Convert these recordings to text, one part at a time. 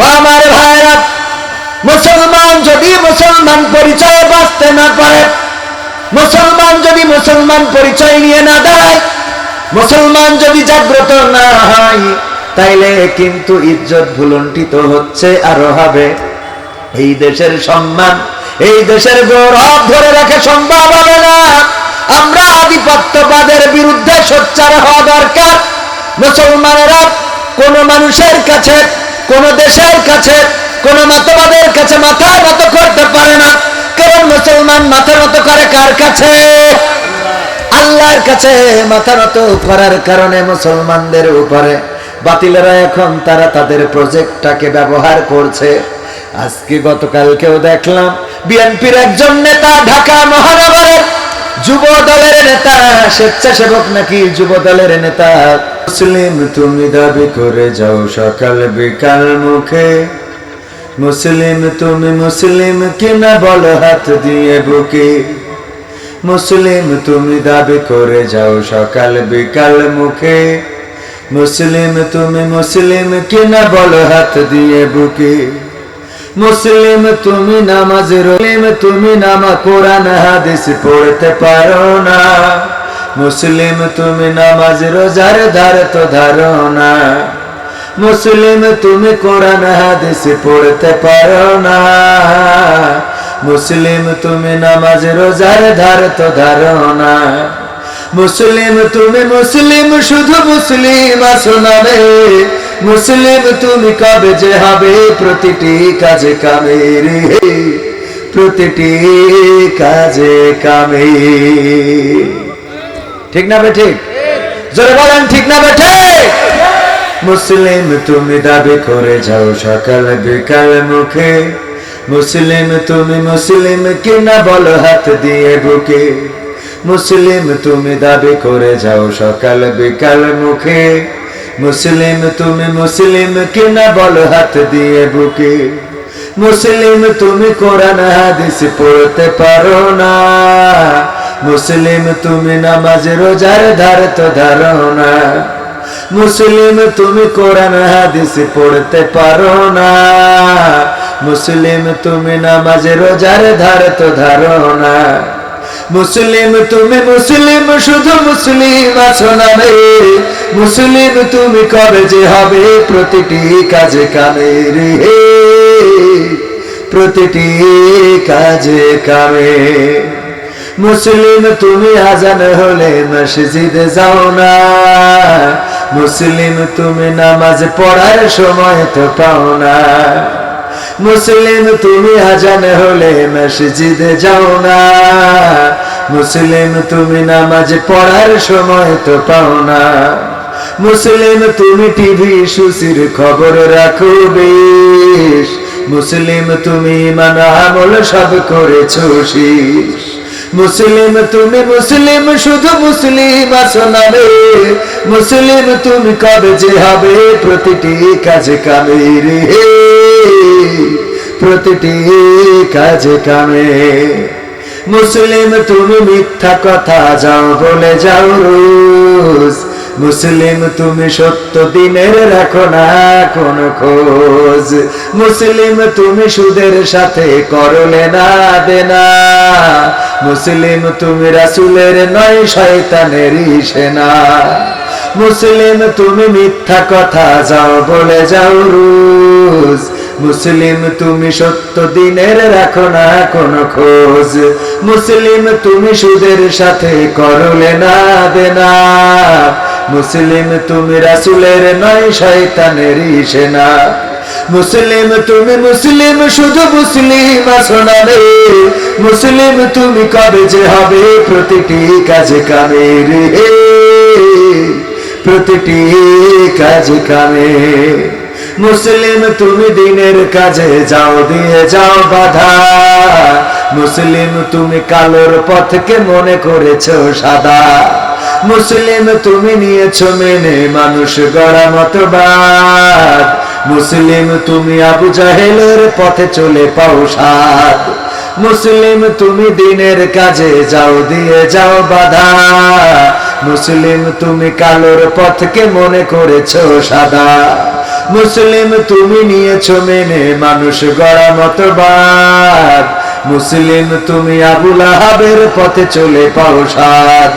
ও আমার ভাইরা, মুসলমান যদি মুসলমান পরিচয়ে বাঁচতে না পারে, মুসলমান যদি মুসলমান পরিচয় নিয়ে না দাঁড়ায়, মুসলমান যদি জাগ্রত না হয়, তাইলে কিন্তু ইজ্জত ভুলন্টিত হচ্ছে আরও হবে। এই দেশের সম্মান, এই দেশের গৌরব ধরে রাখা সম্ভব হবে না। আমরা আধিপত্যবাদের বিরুদ্ধে সোচ্চার হওয়া দরকার। মুসলমানেরা কোন মানুষের কাছে কোন দেশের কাছে, কোন মতবাদের কাছে মাথা নত করতে পারে না। কারণ মুসলমান মাথা নত করে কার কাছে? আল্লাহর কাছে মাথা নত করার কারণে মুসলমানদের উপরে। বাতিলেরা এখন তারা তাদের প্রজেক্টটাকে ব্যবহার করছে। আজকে গতকালকেও দেখলাম, বিএনপির একজন নেতা ঢাকা মহানগরের যুব দলের নেতা, স্বেচ্ছাসেবক নাকি যুব দলের নেতা? মুসলিম তুমি দাবি করে যাও সকাল বিকাল মুখে। মুসলিম তুমি মুসলিম কিনা বল হাত দিয়ে বুকে। মুসলিম তুমি দাবি করে যাও সকাল বিকাল মুখে। মুসলিম তুমি মুসলিম কিনা বল হাত দিয়ে বুকে। মুসলিম তুমি নামাজ রলিম তুমি নামা কোরআন হাদিস পড়তে পারো না। মুসলিম, তুমি নামাজ রোজার ধার তো ধারো না। মুসলিম, তুমি কোরআন, হাদিস পড়তে পারো না। মুসলিম, তুমি নামাজ রোজার ধার তো ধারো না। মুসলিম, তুমি মুসলিম, শুধু মুসলিম আসো নামে। মুসলিম, তুমি কবে যে হবে প্রতিটি কাজে কামে রে প্রতিটি কাজে কামে ঠিক না ঠিক? জোরে বলেন, ঠিক না ঠিক? মুসলিম, তুমি দাবি করে যাও সকাল বিকাল মুখে। মুসলিম, তুমি মুসলিম কিনা বলো হাত দিয়ে বুকে। মুসলিম, তুমি দাবি করে যাও সকাল বিকাল মুখে। মুসলিম, তুমি মুসলিম কিনা বলো হাত দিয়ে বুকে। মুসলিম, তুমি কোরআন হাদিস পড়তে পারো না। মুসলিম, তুমি নামাজ রোজার ধার তো ধারো না। মুসলিম, তুমি কোরআন, হাদিস পড়তে পারো না। মুসলিম, তুমি নামাজ রোজার ধার তো ধারো না। মুসলিম, তুমি মুসলিম, শুধু মুসলিম আছো না রে মুসলিম, তুমি কবে যে হবে প্রতিটি কাজে কামে রে প্রতিটি কাজে কামে। মুসলিম তুমি আজান হলে মসজিদে যাও না। মুসলিম তুমি নামাজ পড়ার সময় তো পাও না। মুসলিম তুমি আজান হলে মসজিদে যাও না। মুসলিম তুমি নামাজ পড়ার সময় তো পাও না। মুসলিম তুমি টিভি সুশির খবর রাখো বেশ। মুসলিম তুমি মানা আমল সব করেছ শীষ। মুসলিম তুমি মুসলিম, শুধু মুসলিম আছো না রে। মুসলিম তুমি কবে যে হবে? প্রতিটি কাজে কামে রে প্রতিটি কাজে কামে। মুসলিম তুমি মিথ্যা কথা যাও বলে যাও রোজ। মুসলিম তুমি সত্য দিনের রাখো না কোন খোঁজ। মুসলিম তুমি সুদের সাথে করলে না দেনা। মুসলিম তুমি রাসুলের নয়, শয়তানের সেনা। মুসলিম তুমি মিথ্যা কথা যাও বলে যাও রোজ। মুসলিম তুমি সত্য দিনের রাখো না কোন খোঁজ। মুসলিম তুমি সুদের সাথে করলে না দেনা। মুসলিম তুমি রাসুলের নয় শয়তানের সেনা। মুসলিম তুমি মুসলিম, শুধু মুসলিম আসো না রে। মুসলিম তুমি কবে যে হবে প্রতিটি কাজে কামে প্রতিটি কাজে কামে। মুসলিম তুমি দিনের কাজে যাও, দিয়ে যাও বাধা। মুসলিম তুমি কালোর পথকে মনে করেছ সাদা। মুসলিম তুমি নিয়েছো মেনে মানুষ গড়া মতবাদ। মুসলিম তুমি আবু জাহেলের পথে চলে পাও সাদ। মুসলিম তুমি দিনের কাজে যাও, দিয়ে যাও বাধা। মুসলিম তুমি কালোর পথকে মনে করেছ সাদা। মুসলিম তুমি নিয়েছো মেনে মানুষ গড়া মতবাদ। মুসলিম তুমি আবুল আহাবের পথে চলে পাও সাদ।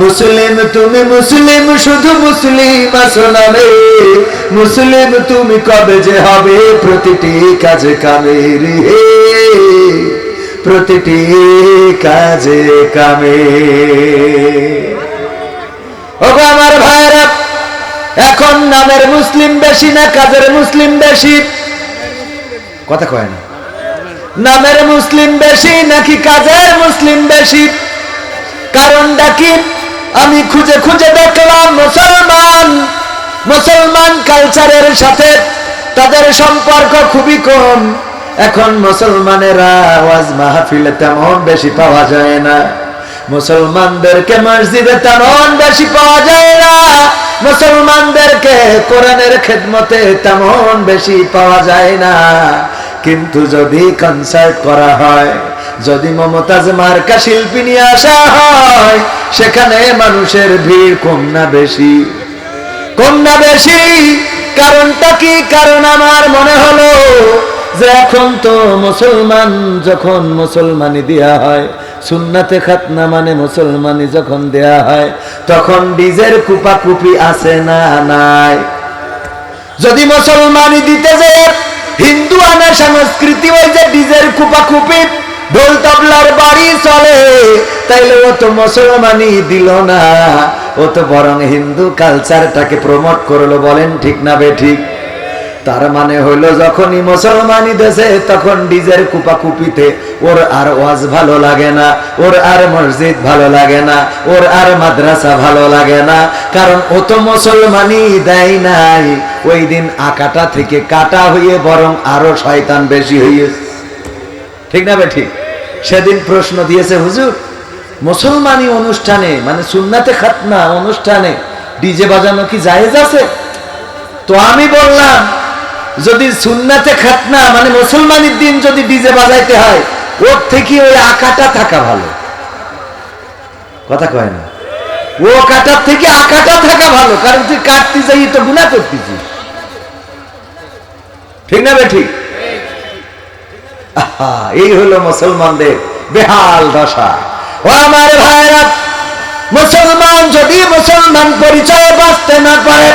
মুসলিম তুমি মুসলিম, শুধু মুসলিম আসো নামে। মুসলিম তুমি কবে যে হবে প্রতিটি কাজে কামের হে। প্রতিটি কাজে কামে ওগো আমার ভাইরা এখন নামের মুসলিম বেশি না কাজের মুসলিম বেশি? কথা কয় না। নামের মুসলিম বেশি নাকি কাজের মুসলিম বেশি? কারণটা কি? আমি খুঁজে খুঁজে দেখলাম মুসলমান। মুসলমান কালচারের সাথে তাদের সম্পর্ক খুবই কম। এখন মুসলমানেরা আওয়াজ মাহফিলে তেমন বেশি পাওয়া যায় না। মুসলমানদেরকে মসজিদে তেমন বেশি পাওয়া যায় না। মুসলমানদেরকে কোরআনের খেদমতে তেমন বেশি পাওয়া যায় না। কিন্তু যদি কনসার্ট করা হয়, যদি মমতাজ মার্কা শিল্পী নিয়ে আসা হয়, সেখানে মানুষের ভিড় কম না বেশি? কম না বেশি? কারণটা কি? কারণ আমার মনে হলো যে এখন তো মুসলমান যখন মুসলমানি দেয়া হয়, সুন্নাতে খাতনা মানে মুসলমানি যখন দেয়া হয়, তখন ডিজের কুপা কুপি আছে না নাই? যদি মুসলমানি দিতে যে হিন্দু আনা সংস্কৃতি ওই যে ডিজের কুপা কুপি ঢোল তবলার বাড়ি চলে। তাইলে ও তো মুসলমানি দিল না। ও তো বরং হিন্দু কালচারটাকে প্রমোট করল, বলেন ঠিক না বে ঠিক? তার মানে হইল যখনই মুসলমানি দেশে, তখন ডিজের কুপা কুপিতে ওর আর ওয়াজ ভালো লাগে না, ওর আর মসজিদ ভালো লাগে না, ওর আর মাদ্রাসা ভালো লাগে না। কারণ ও তো মুসলমানি দেয় নাই। ওই দিন আকাটা থেকে কাটা হয়ে বরং আরও শয়তান বেশি হইয়েছে ঠিক না বে ঠিক? সেদিন প্রশ্ন দিয়েছে, হুজুর, মুসলমানি অনুষ্ঠানে মানে সুন্নাতে খাতনা অনুষ্ঠানে, ডিজে বাজানো কি জায়েজ আছে? তো আমি বললাম, যদি সুন্নাতে খাতনা মানে মুসলমানের দিন যদি ডিজে বাজাইতে হয়, ওর থেকে ওই আকাটা থাকা ভালো। কথা কয় না। ও কাটার থেকে আকাটা থাকা ভালো, কারণ তুই কাটতে যাই, তো গুণা করতেছি। ঠিক না ঠিক? এই হলো মুসলমানদের বেহাল দশা। ও আমার ভাইরা মুসলমান যদি মুসলমান পরিচয় বাঁচতে না পারে,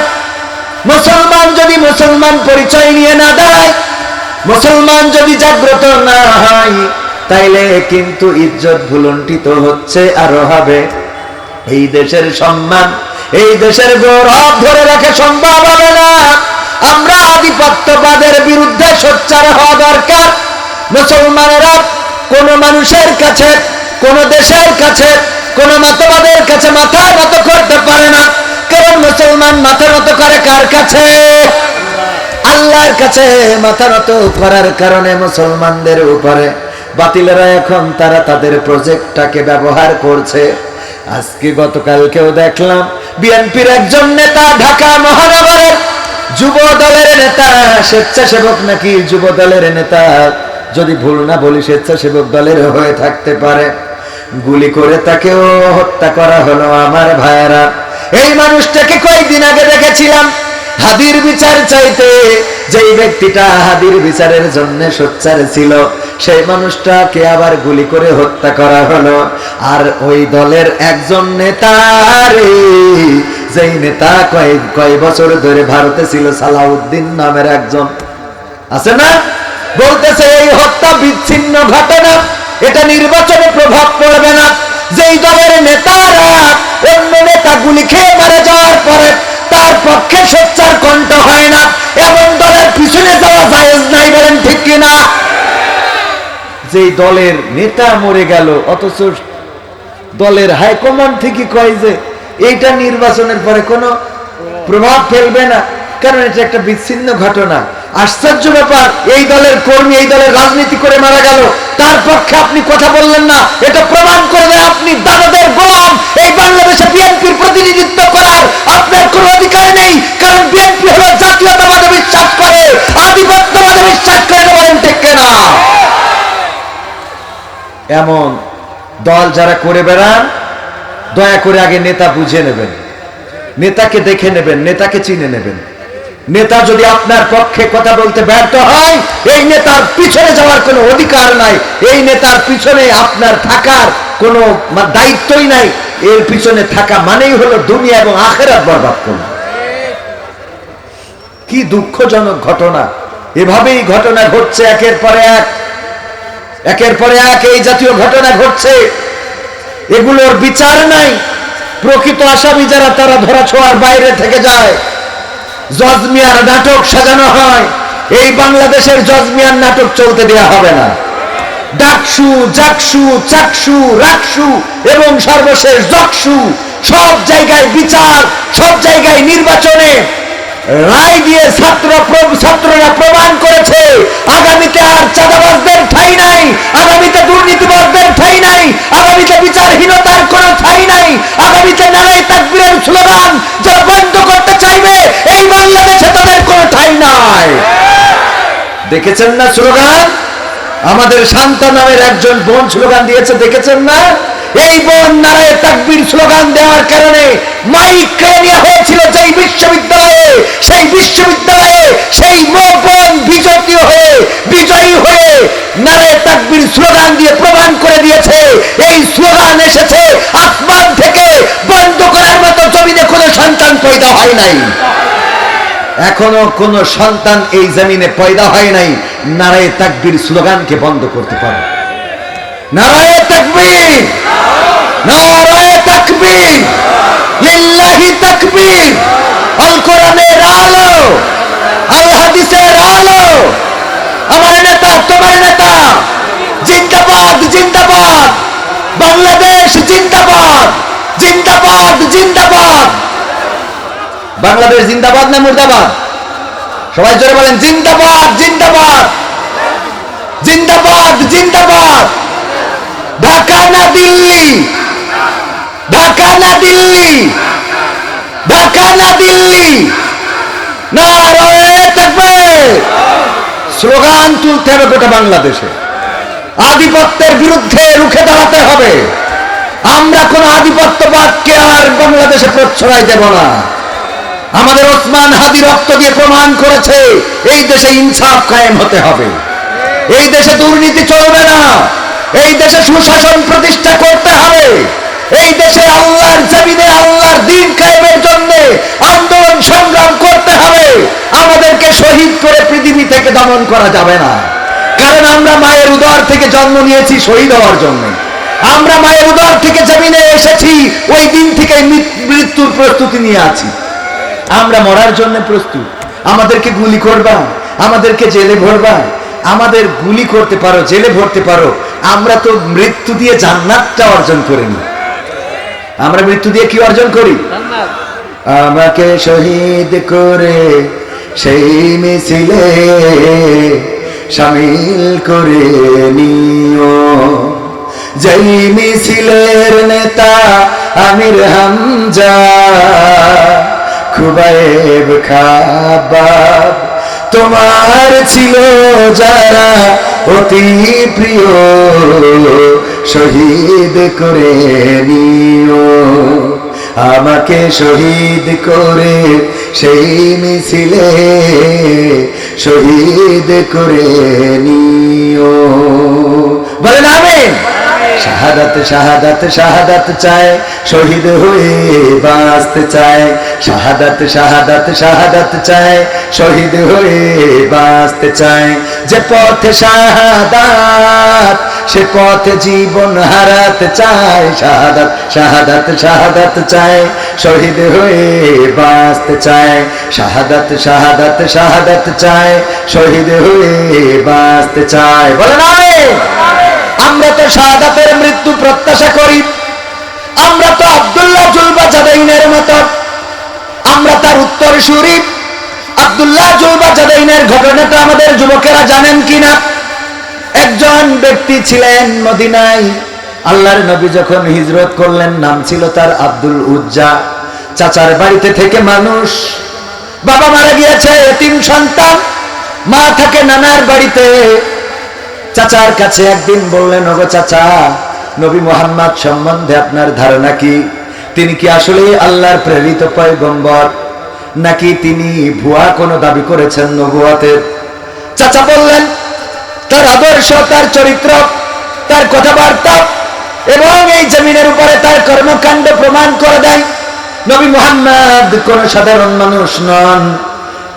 মুসলমান যদি মুসলমান পরিচয় নিয়ে না দেয় মুসলমান যদি জাগ্রত না হয়, তাইলে কিন্তু ইজ্জত ভুলন্টিত হচ্ছে আরও হবে। এই দেশের সম্মান, এই দেশের গৌরব ধরে রাখা সম্ভব হবে না। আমরা আধিপত্যবাদের বিরুদ্ধে সোচ্চার হওয়া দরকার। মুসলমানেরা কোন মানুষের কাছে, কোন দেশের কাছে, কোন মতবাদের কাছে মাথা নত করতে পারে না। কারণ মুসলমান মাথা নত করে কার কাছে? আল্লাহর কাছে মাথা নত করার কারণে মুসলমানদের উপরে। বাতিলেরা এখন তারা তাদের প্রজেক্টটাকে ব্যবহার করছে। আজকে গতকালকেও দেখলাম বিএনপির একজন নেতা ঢাকা মহানগরের যুব দলের নেতা, স্বেচ্ছাসেবক নাকি যুব দলের নেতা? যদি ভুল না বলি, স্বেচ্ছাসেবক দলের হয়ে থাকতে পারে। গুলি করে তাকেও হত্যা করা হলো আমার ভাইয়েরা। এই মানুষটাকে কয়েকদিন আগে দেখেছিলাম হাদির বিচার চাইতে যেই ব্যক্তিটা হাদির বিচারের জন্য সোচ্চার ছিল, সেই মানুষটাকে আবার গুলি করে হত্যা করা হলো। আর ওই দলের একজন নেতারে যেই নেতা কয়েক কয় বছর ধরে ভারতে ছিল, সালাউদ্দিন নামের একজন। আছে না? বলতেছে, এই হত্যা বিচ্ছিন্ন ঘটনা, এটা নির্বাচনে প্রভাব পড়বে না। যেই দলের নেতারা অন্য নেতা গুলি খেয়ে মারা যাওয়ার পরে তার পক্ষে সোচ্চার কণ্ঠ হয় না। এমন দলের পিছনে যাওয়া জায়েজ নাই বলেন ঠিক কিনা? যেই দলের নেতা মরে গেল, অথচ দলের হাইকমান্ড থেকে কয় যে, এইটা নির্বাচনের পরে কোনো প্রভাব ফেলবে না। কারণ এটা একটা বিচ্ছিন্ন ঘটনা। আশ্চর্য ব্যাপার, এই দলের কর্মী, এই দলের রাজনীতি করে মারা গেল। তার পক্ষে আপনি কথা বললেন না, এটা প্রমাণ করে দেয় আপনি দাদাদের না। এমন দল যারা করে বেড়ান, দয়া করে আগে নেতা বুঝে নেবেন। নেতাকে দেখে নেবেন, নেতাকে চিনে নেবেন। নেতা যদি আপনার পক্ষে কথা বলতে ব্যর্থ হয়, এই নেতার পিছনে যাওয়ার কোনো অধিকার নাই। এই নেতার পিছনে আপনার থাকার কোনো দায়িত্বই নাই। এর পিছনে থাকা মানেই হলো দুনিয়া এবং আখেরাত বরবাদ করা। কি দুঃখজনক ঘটনা। এভাবেই ঘটনা ঘটছে একের পরে এক। একের পরে এক এই জাতীয় ঘটনা ঘটছে। এগুলোর বিচার নাই। প্রকৃত আসামি যারা, তারা ধরা ছোঁয়ার বাইরে থেকে যায়। জজমিয়ার নাটক সাজানো হয়। এই বাংলাদেশের জজমিয়ার নাটক চলতে দেয়া হবে না। ডাকসু, জাকসু, চাকসু, রাকসু এবং সর্বশেষ জকসু সব জায়গায় বিচার, সব জায়গায় নির্বাচনে রায় দিয়ে ছাত্র ছাত্ররা প্রমাণ করেছে। আগামীতে আর চাঁদাবাজদের ঠাই নাই, আগামীতে দুর্নীতিবাজদের ঠাই নাই, আগামীতে বিচারহীনতার কোনো ঠাই নাই, আগামীতে নারায় তাকবীরের স্লোগান যারা বন্ধ করতে চাইবে, এই বাংলাদেশে তাদের কোনো ঠাই নাই। দেখেছেন না স্লোগান? আমাদের শান্তা নামের একজন বোন স্লোগান দিয়েছে, দেখেছেন না? এই বোন নারায় তাকবীর স্লোগান দেওয়ার কারণে মাইক কেড়ে নেওয়া হয়েছিল যেই বিশ্ববিদ্যালয়ে, সেই বিশ্ববিদ্যালয়ে সেই মো বোন বিজয়ী হয়ে বিজয়ী হয়ে নারায় তাকবীর স্লোগান দিয়ে প্রমাণ করে দিয়েছে। এই স্লোগান এসেছে আসমান থেকে বন্ধ করার মতো জমিনে কোনো সন্তান পয়দা হয় নাই। এখনও কোন সন্তান এই জমিনে পয়দা হয় নাই, নারায় তাকবীর স্লোগানকে বন্ধ করতে পারে। নারায় তাকবীর নারায় তাকবীর লিল্লাহি তাকবীর। আল কোরআনের আলো, আল হাদিসের আলো। আমার নেতা, তোমার নেতা, জিন্দাবাদ জিন্দাবাদ। বাংলাদেশ জিন্দাবাদ জিন্দাবাদ জিন্দাবাদ। বাংলাদেশ জিন্দাবাদ না মুর্দাবাদ? সবাই জোরে বলেন, জিন্দাবাদ জিন্দাবাদ। জিন্দাবাদ জিন্দাবাদ। ঢাকা না দিল্লি? ঢাকা না দিল্লি? ঢাকা দিল্লি? স্লোগান তুলতে হবে গোটা বাংলাদেশে। আধিপত্যের বিরুদ্ধে রুখে দাঁড়াতে হবে। আমরা কোন আর বাংলাদেশে দেব না। আমাদের ওসমান হাদি রক্ত দিয়ে প্রমাণ করেছে, এই দেশে ইনসাফ কায়েম হতে হবে। এই দেশে দুর্নীতি চলবে না। এই দেশে সুশাসন প্রতিষ্ঠা করতে হবে। থেকে দমন করা যাবে না। কারণ আমরা মায়ের উদর থেকে জন্ম নিয়েছি শহীদ হওয়ার জন্য। আমরা মায়ের উদর থেকে জমিনে এসেছি ওই দিন থেকে মৃত্যুর প্রস্তুতি নিয়ে আছি। আমরা মরার জন্য প্রস্তুত। আমাদেরকে গুলি করবা আমাদেরকে জেলে ভরবা। আমাদের গুলি করতে পারো জেলে ভরতে পারো। আমরা তো মৃত্যু দিয়ে জান্নাতটা অর্জন করিনি। আমরা মৃত্যু দিয়ে কি অর্জন করি? আমাকে শহীদ করে সেই মিছিলে সামিল করে নিও। যেই মিছিলের নেতা আমির হামজা, খুবাইব খাবাব, তোমার ছিল যারা অতি প্রিয়, শহীদ করে নিও। আমাকে শহীদ করে সেই মিছিলে শহীদ করে নিও। বলেন আমিন। শাহাদাত শাহাদাত শাহাদাত চায়, শহীদ হয়ে বাঁচতে চায়। শাহাদাত শাহাদাত শাহাদাত চায়, শহীদ হয়ে বাঁচতে চায়। যে পথে শাহাদাত, সে পথে জীবন হারাতে চায়। শাহাদাত শাহাদাত শাহাদাত চায় শহীদ হয়ে বাঁচতে চায়, শাহাদাত শাহাদাত শাহাদাত চায়, শহীদ হয়ে বাঁচতে চায়। বলেন আমিন। আমরা তো শাহাদাতের মৃত্যু প্রত্যাশা করি। আমরা তো আব্দুল্লাহ জুলবা জাদাইনের মতো। আমরা তার উত্তর সুরি। আব্দুল্লাহ জুলবা জাদাইনের ঘটনাটা আমাদের যুবকেরা জানেন কিনা? একজন ব্যক্তি ছিলেন মদিনায়। আল্লাহর নবী যখন হিজরত করলেন, নাম ছিল তার আব্দুল উজ্জা। চাচার বাড়িতে থেকে মানুষ, বাবা মারা গিয়েছে এতিম সন্তান, মা থাকে নানার বাড়িতে। চাচার কাছে একদিন বললেন, ওগো চাচা, নবী মোহাম্মদ সম্বন্ধে আপনার ধারণা কি? তিনি কি আসলে আল্লাহর প্রেরিত পয়গম্বর? নাকি তিনি ভুয়া কোনো দাবি করেছেন নবুয়াতের চাচা বললেন, তার আদর্শ, তার চরিত্র, তার কথাবার্তা এবং এই জমিনের উপরে তার কর্মকাণ্ড প্রমাণ করে দেয় নবী মোহাম্মদ কোন সাধারণ মানুষ নন।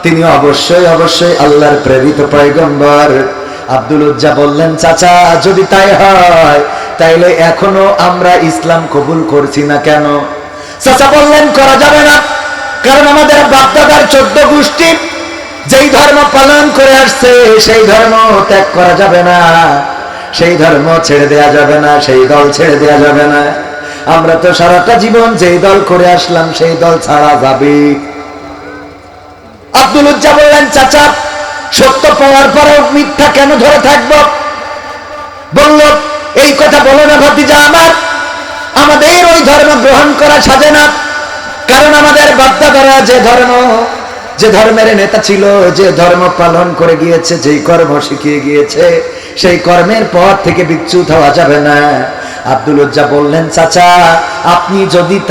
তিনি অবশ্যই অবশ্যই আল্লাহর প্রেরিত পয়গম্বর। আব্দুল উজ্জা বললেন, চাচা, যদি তাই হয়, তাইলে এখনও আমরা ইসলাম কবুল করছি না কেন? চাচা বললেন, করা যাবে না। কারণ আমাদের বাপদাদার চোদ্দ গোষ্ঠী যেই ধর্ম পালন করে আসছে, সেই ধর্ম ত্যাগ করা যাবে না। সেই ধর্ম ছেড়ে দেয়া যাবে না, সেই দল ছেড়ে দেয়া যাবে না। আমরা তো সারাটা জীবন যেই দল করে আসলাম, সেই দল ছাড়া যাবে। আব্দুল উজ্জা বললেন চাচা, সত্য পাওয়ার পরেও মিথ্যা কেন ধরে থাকব? বলল, এই কথা বলো না ভাতিজা আমার। আমাদের ওই ধর্ম গ্রহণ করা সাজে না। কারণ আমাদের বাপ্তাদারা যে ধর্ম, যে ধর্মের নেতা ছিল, যে ধর্ম পালন করে গিয়েছে, যেই কর্ম শিখিয়ে গিয়েছে সেই কর্মের পর থেকে বিচ্যুত হওয়া যাবে না। আব্দুল উজ্জা বললেন চাচা আপনি যদি